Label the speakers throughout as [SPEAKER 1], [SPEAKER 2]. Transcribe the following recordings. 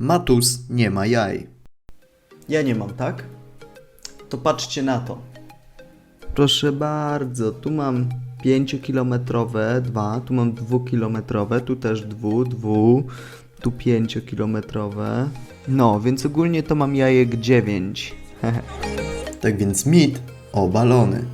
[SPEAKER 1] Matus nie ma jaj.
[SPEAKER 2] Ja nie mam, tak? To patrzcie na to.
[SPEAKER 1] Proszę bardzo, tu mam 5-kilometrowe, dwa, tu mam 2-kilometrowe, tu też dwu, dwu, tu 5-kilometrowe. No, więc ogólnie to mam jajek 9. tak więc mit obalony.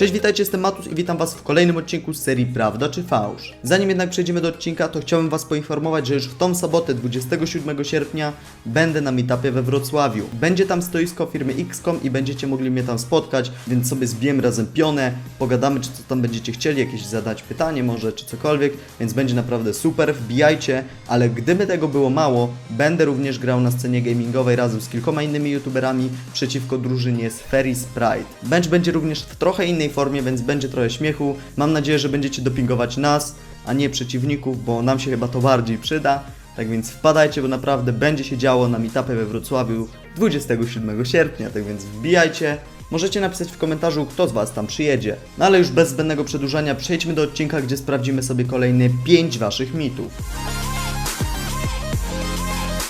[SPEAKER 1] Cześć, witajcie, jestem Matus i witam Was w kolejnym odcinku z serii Prawda czy Fałsz. Zanim jednak przejdziemy do odcinka, to chciałbym Was poinformować, że już w tą sobotę, 27 sierpnia, będę na meetupie we Wrocławiu. Będzie tam stoisko firmy XCOM i będziecie mogli mnie tam spotkać, więc sobie zbijemy razem pionę, pogadamy, czy co tam będziecie chcieli, jakieś zadać pytanie może, czy cokolwiek, więc będzie naprawdę super, wbijajcie, ale gdyby tego było mało, będę również grał na scenie gamingowej razem z kilkoma innymi youtuberami przeciwko drużynie z Ferry Sprite. Bench będzie również w trochę innej formie, więc będzie trochę śmiechu. Mam nadzieję, że będziecie dopingować nas, a nie przeciwników, bo nam się chyba to bardziej przyda. Tak więc wpadajcie, bo naprawdę będzie się działo na meetupie we Wrocławiu 27 sierpnia, tak więc wbijajcie. Możecie napisać w komentarzu, kto z Was tam przyjedzie. No ale już bez zbędnego przedłużania przejdźmy do odcinka, gdzie sprawdzimy sobie kolejne 5 Waszych mitów.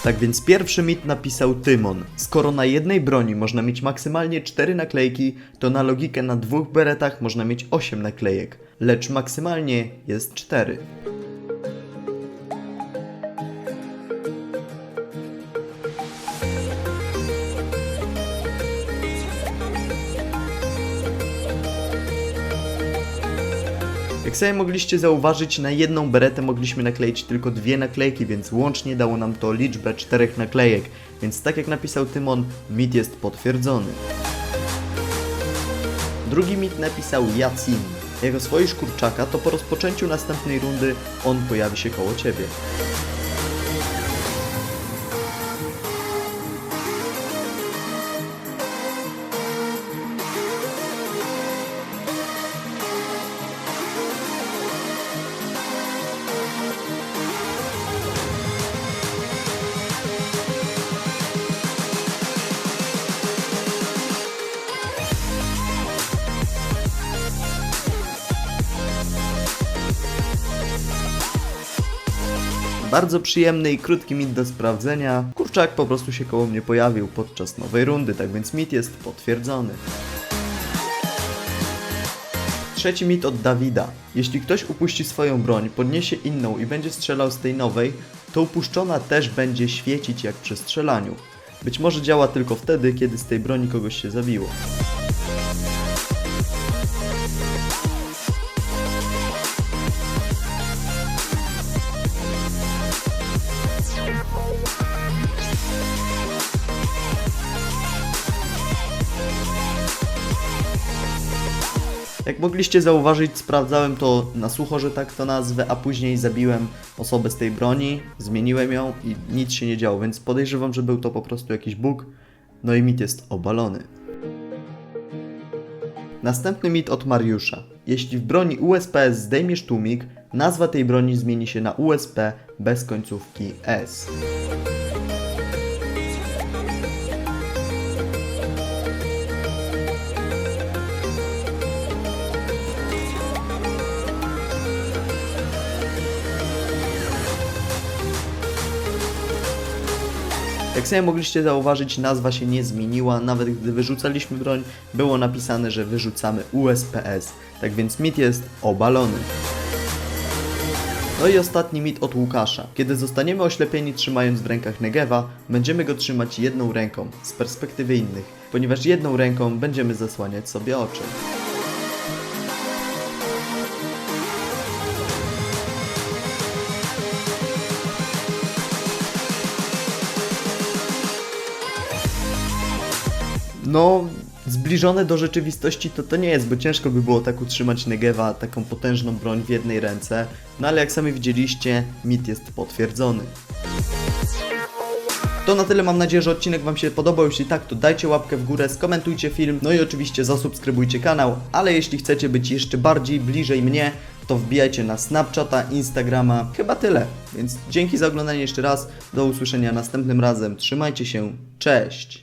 [SPEAKER 1] Tak więc pierwszy mit napisał Tymon. Skoro na jednej broni można mieć maksymalnie 4 naklejki, to na logikę na dwóch beretach można mieć 8 naklejek, lecz maksymalnie jest 4. Jak sobie mogliście zauważyć, na jedną beretę mogliśmy nakleić tylko dwie naklejki, więc łącznie dało nam to liczbę czterech naklejek. Więc tak jak napisał Tymon, mit jest potwierdzony. Drugi mit napisał Jacin. Jak oswoisz kurczaka, to po rozpoczęciu następnej rundy on pojawi się koło ciebie. Bardzo przyjemny i krótki mit do sprawdzenia. Kurczak po prostu się koło mnie pojawił podczas nowej rundy, tak więc mit jest potwierdzony. Trzeci mit od Dawida. Jeśli ktoś upuści swoją broń, podniesie inną i będzie strzelał z tej nowej, to upuszczona też będzie świecić jak przy strzelaniu. Być może działa tylko wtedy, kiedy z tej broni kogoś się zabiło. Jak mogliście zauważyć, sprawdzałem to na sucho, że tak to nazwę, a później zabiłem osobę z tej broni, zmieniłem ją i nic się nie działo, więc podejrzewam, że był to po prostu jakiś bóg. No i mit jest obalony. Następny mit od Mariusza. Jeśli w broni USP zdejmiesz tłumik, nazwa tej broni zmieni się na USP bez końcówki S. Jak sobie mogliście zauważyć, nazwa się nie zmieniła, nawet gdy wyrzucaliśmy broń, było napisane, że wyrzucamy USPS, tak więc mit jest obalony. No i ostatni mit od Łukasza. Kiedy zostaniemy oślepieni trzymając w rękach Negewa, będziemy go trzymać jedną ręką, z perspektywy innych, ponieważ jedną ręką będziemy zasłaniać sobie oczy. No, zbliżone do rzeczywistości to to nie jest, bo ciężko by było tak utrzymać Negewa, taką potężną broń w jednej ręce. No ale jak sami widzieliście, mit jest potwierdzony. To na tyle, mam nadzieję, że odcinek Wam się podobał. Jeśli tak, to dajcie łapkę w górę, skomentujcie film, no i oczywiście zasubskrybujcie kanał. Ale jeśli chcecie być jeszcze bardziej bliżej mnie, to wbijajcie na Snapchata, Instagrama. Chyba tyle. Więc dzięki za oglądanie jeszcze raz. Do usłyszenia następnym razem. Trzymajcie się. Cześć!